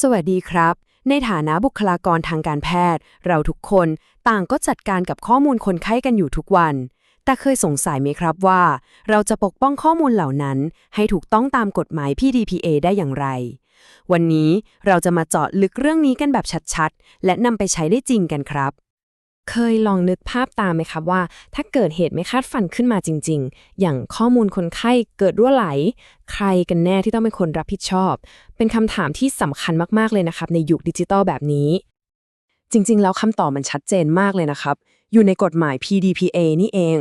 สวัสดีครับ ในฐานะบุคลากรทางการแพทย์ เราทุกคนต่างก็จัดการกับข้อมูลคนไข้กันอยู่ทุกวัน แต่เคยสงสัยไหมครับว่า เราจะปกป้องข้อมูลเหล่านั้น ให้ถูกต้องตามกฎหมาย PDPA ได้อย่างไร วันนี้เราจะมาเจาะลึกเรื่องนี้กันแบบชัดๆ และนำไปใช้ได้จริงกันครับ เคยลองนึกภาพตามไหมครับว่า ถ้าเกิดเหตุไม่คาดฝันขึ้นมาจริง ๆ อย่างข้อมูลคนไข้เกิดรั่วไหล ใครกันแน่ที่ต้องเป็นคนรับผิดชอบ เป็นคำถามที่สำคัญมากๆเลยนะครับ ในยุคดิจิตอลแบบนี้ จริง ๆ แล้วคำตอบมันชัดเจนมากเลยนะครับ อยู่ในกฎหมาย PDPA นี่เอง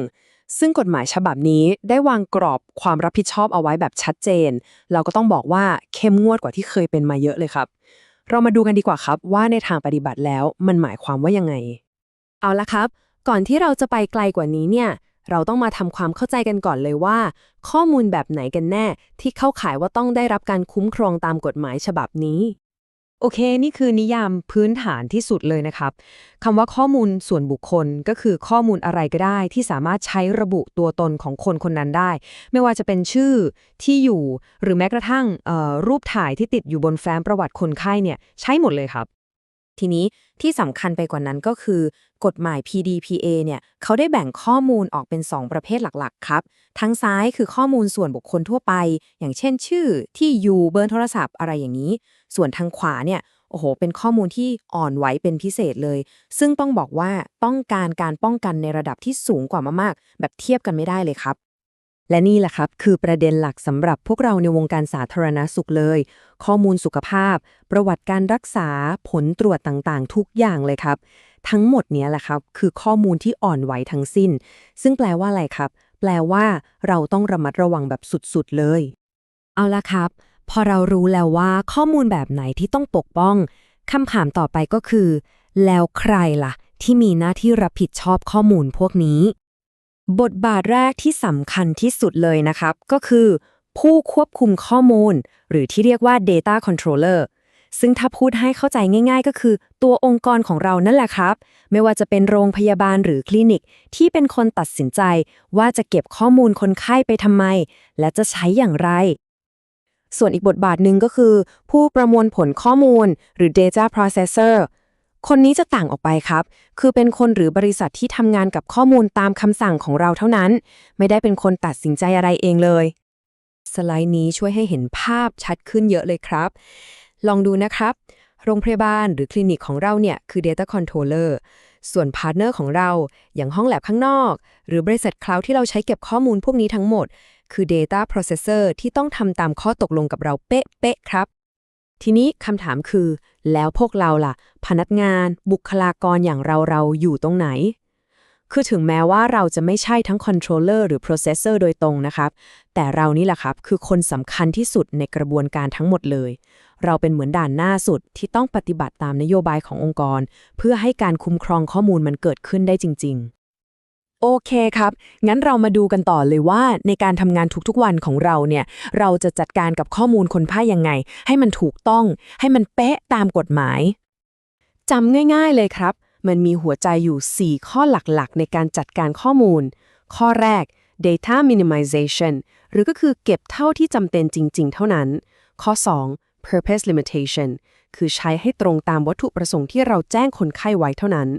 ซึ่งกฎหมายฉบับนี้ได้วางกรอบความรับผิดชอบเอาไว้แบบชัดเจน เราก็ต้องบอกว่าเข้มงวดกว่าที่เคยเป็นมาเยอะเลยครับ เรามาดูกันดีกว่าครับว่าในทางปฏิบัติแล้วมันหมายความว่ายังไง เอาละครับ ก่อนที่เราจะไปไกลกว่านี้เนี่ย เราต้องมาทำความเข้าใจกันก่อนเลยว่า ข้อมูลแบบไหนกันแน่ ที่เข้าข่ายว่าต้องได้รับการคุ้มครองตามกฎหมายฉบับนี้ โอเค นี่คือนิยามพื้นฐานที่สุดเลยนะครับคำว่าข้อมูลส่วนบุคคลก็คือข้อมูลอะไรก็ได้ ที่สามารถใช้ระบุตัวตนของคนคนนั้นได้ ไม่ว่าจะเป็นชื่อที่อยู่ หรือแม้กระทั่งเอ่อรูปถ่ายที่ติดอยู่บนแฟ้มประวัติคนไข้เนี่ยใช้หมดเลยครับ ทีนี้ที่สำคัญไปกว่านั้นก็คือ กฎหมาย PDPA เนี่ยเขาได้แบ่งข้อมูลออกเป็น 2 ประเภทหลักๆ ครับ ทั้งซ้ายคือข้อมูลส่วนบุคคลทั่วไป อย่างเช่นชื่อที่อยู่เบอร์โทรศัพท์อะไรอย่างนี้ ส่วนทางขวาเนี่ยโอ้โห เป็นข้อมูลที่อ่อนไหวเป็นพิเศษเลย ซึ่งต้องบอกว่าต้องการการป้องกันในระดับที่สูงกว่ามากๆ แบบเทียบกันไม่ได้เลยครับ และนี่แหละครับ คือประเด็นหลักสำหรับพวกเราในวงการสาธารณสุขเลย ข้อมูลสุขภาพ ประวัติการรักษาผลตรวจต่างๆ ทุกอย่างเลยครับ ทั้งหมดนี้แหละครับ คือข้อมูลที่อ่อนไหวทั้งสิ้น ซึ่งแปลว่าอะไรครับ แปลว่า เราต้องระมัดระวังแบบสุดๆเลย เอาละครับ พอเรารู้แล้วว่าข้อมูลแบบไหนที่ต้องปกป้องคำถามต่อไปก็คือ แล้วใครล่ะ ที่มีหน้าที่รับผิดชอบข้อมูลพวกนี้ บทบาทแรกที่สำคัญที่สุดเลยนะครับ ก็คือ ผู้ควบคุมข้อมูล หรือที่เรียกว่า data controller ซึ่งถ้าพูดให้เข้าใจง่ายๆ ก็คือ ตัวองค์กรของเรานั่นแหละครับ ไม่ว่าจะเป็นโรงพยาบาลหรือคลินิก ที่เป็นคนตัดสินใจ ว่าจะเก็บข้อมูลคนไข้ไปทำไม และจะใช้อย่างไร ส่วนอีกบทบาทหนึ่งก็คือ ผู้ประมวลผลข้อมูล หรือ data processor คนนี้จะต่างออกไปครับ คือเป็นคนหรือบริษัทที่ทำงานกับข้อมูลตามคำสั่งของเราเท่านั้น ไม่ได้เป็นคนตัดสินใจอะไรเองเลย สไลด์นี้ช่วยให้เห็นภาพชัดขึ้นเยอะเลยครับ ลองดูนะครับ โรงพยาบาลหรือคลินิกของเราเนี่ยคือ Data Controller ส่วนพาร์ทเนอร์ของเรา อย่างห้องแลบข้างนอก หรือบริษัทคลาวด์ที่เราใช้เก็บข้อมูลพวกนี้ทั้งหมด คือ Data Processor ที่ต้องทำตามข้อตกลงกับเราเป๊ะๆครับ ทีนี้คำถามคือ แล้วพวกเราล่ะ พนักงาน บุคลากรอย่างเราเราอยู่ตรงไหน คือถึงแม้ว่าเราจะไม่ใช่ทั้ง controller หรือ processor โดยตรงนะครับ แต่เรานี่แหละครับ คือคนสำคัญที่สุดในกระบวนการทั้งหมดเลย เราเป็นเหมือนด่านหน้าสุดที่ต้องปฏิบัติตามนโยบายขององค์กร เพื่อให้การคุ้มครองข้อมูลมันเกิดขึ้นได้จริง โอเคครับ งั้นเรามาดูกันต่อเลยว่าในการทำงานทุกๆวันของเราเนี่ย เราจะจัดการกับข้อมูลคนไข้ยังไง ให้มันถูกต้อง ให้มันเป๊ะตามกฎหมายจำง่าย ๆเลยครับ มันมีหัวใจอยู่ 4 ข้อหลักๆ ในการจัดการข้อมูล ข้อแรก data minimization หรือก็คือเก็บเท่าที่จำเป็นจริง ๆ เท่านั้น ข้อ 2 purpose limitation คือใช้ให้ตรงตามวัตถุประสงค์ที่เราแจ้งคนไข้ไว้เท่านั้น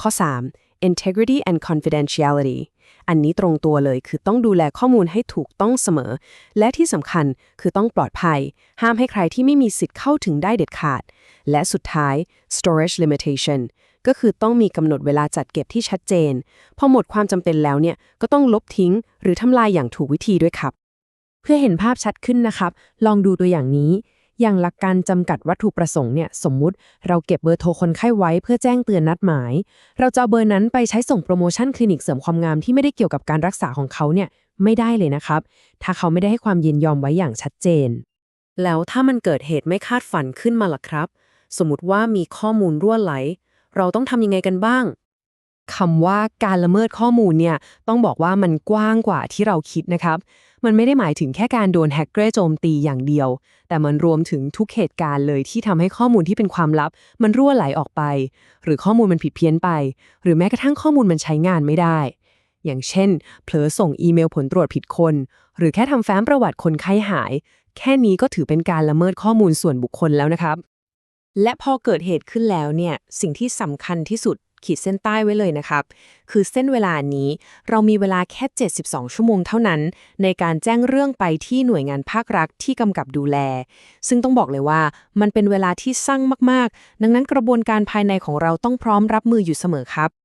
ข้อ 3 integrity and confidentiality อันนี้ตรงตัวเลยคือต้องดูแลข้อมูลให้ถูกต้องเสมอ และที่สำคัญคือต้องปลอดภัย ห้ามให้ใครที่ไม่มีสิทธิ์เข้าถึงได้เด็ดขาด และสุดท้าย storage limitation ก็คือต้องมีกำหนดเวลาจัดเก็บที่ชัดเจน พอหมดความจำเป็นแล้วเนี่ยก็ต้องลบทิ้ง หรือทำลายอย่างถูกวิธีด้วยครับ เพื่อเห็นภาพชัดขึ้นนะครับ ลองดูตัวอย่างนี้ อย่างหลักการจำกัดวัตถุประสงค์เนี่ยสมมุติเราเก็บเบอร์โทรคนไข้ไว้เพื่อแจ้งเตือนนัดหมาย เราจะเาเบอร์นั้นไปใช้ส่งโปรโมชั่นคลินิกเสริมความงามที่ไม่ได้เกี่ยวกับการรักษาของเขาเนี่ยไม่ได้เลยนะครับ ถ้าเขาไม่ได้ให้ความยินยอมไว้อย่างชัดเจน แล้วถ้ามันเกิดเหตุไม่คาดฝันขึ้นมาล่ะครับ สมมติว่ามีข้อมูลรั่วไหล เราต้องทำยังไงกันบ้างคำว่าการละเมิดข้อมูลเนี่ยต้องบอกว่ามันกว้างกว่าที่เราคิดนะครับ มันไม่ได้หมายถึงแค่การโดนแฮกเกอร์โจมตีอย่างเดียว แต่มันรวมถึงทุกเหตุการณ์เลยที่ทำให้ข้อมูลที่เป็นความลับ มันรั่วไหลออกไป หรือข้อมูลมันผิดเพี้ยนไป หรือแม้กระทั่งข้อมูลมันใช้งานไม่ได้ อย่างเช่น เผลอส่งอีเมลผลตรวจผิดคน หรือแค่ทำแฟ้มประวัติคนไข้หาย แค่นี้ก็ถือเป็นการละเมิดข้อมูลส่วนบุคคลแล้วนะครับ และพอเกิดเหตุขึ้นแล้วเนี่ยสิ่งที่สำคัญที่สุด ขีดเส้นใต้ไว้เลยนะครับ คือเส้นเวลานี้เรามีเวลาแค่ 72 ชั่วโมงเท่านั้น ในการแจ้งเรื่องไปที่หน่วยงานภาครัฐที่กำกับดูแล ซึ่งต้องบอกเลยว่ามันเป็นเวลาที่สั้นมากๆ ดังนั้นกระบวนการภายในของเราต้องพร้อมรับมืออยู่เสมอครับ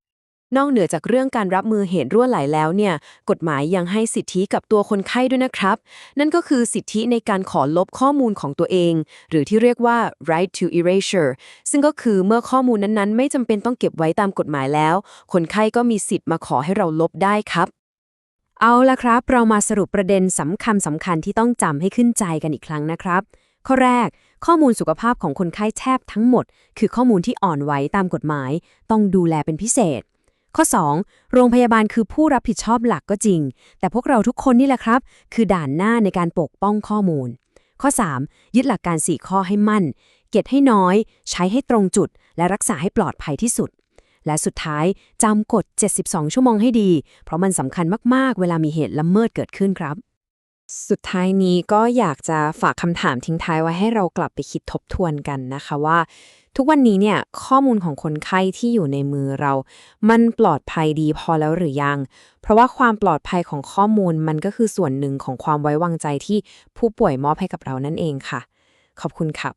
นอกเหนือจากเรื่องการรับมือเหตุรั่วไหลแล้วเนี่ย กฎหมายยังให้สิทธิกับตัวคนไข้ด้วยนะครับ นั่นก็คือสิทธิในการขอลบข้อมูลของตัวเอง หรือที่เรียกว่า right to erasure ซึ่งก็คือเมื่อข้อมูลนั้นๆ ไม่จำเป็นต้องเก็บไว้ตามกฎหมายแล้ว คนไข้ก็มีสิทธิ์มาขอให้เราลบได้ครับเอาละครับ เรามาสรุปประเด็นสำคัญสำคัญที่ต้องจำให้ขึ้นใจกันอีกครั้งนะครับ ข้อแรก ข้อมูลสุขภาพของคนไข้แทบทั้งหมด คือข้อมูลที่อ่อนไหวตามกฎหมาย ต้องดูแลเป็นพิเศษ ข้อ 2. โรงพยาบาลคือผู้รับผิดชอบหลักก็จริง แต่พวกเราทุกคนนี่แหละครับ คือด่านหน้าในการปกป้องข้อมูล ข้อ 3. ยึดหลักการ 4 ข้อให้มั่น เก็บให้น้อย ใช้ให้ตรงจุด และรักษาให้ปลอดภัยที่สุด และสุดท้ายจำกฎ 72 ชั่วโมงให้ดี เพราะมันสำคัญมากๆ เวลามีเหตุละเมิดเกิดขึ้นครับ สุดท้ายนี้ก็อยากจะฝากคำถามทิ้งท้ายไว้ให้เรากลับไปคิดทบทวนกันนะคะว่า ทุกวันนี้เนี่ยข้อมูลของคนไข้ที่อยู่ในมือเรา มันปลอดภัยดีพอแล้วหรือยัง เพราะว่าความปลอดภัยของข้อมูลมันก็คือส่วนหนึ่งของความไว้วางใจที่ผู้ป่วยมอบให้กับเรานั่นเองค่ะ ขอบคุณครับ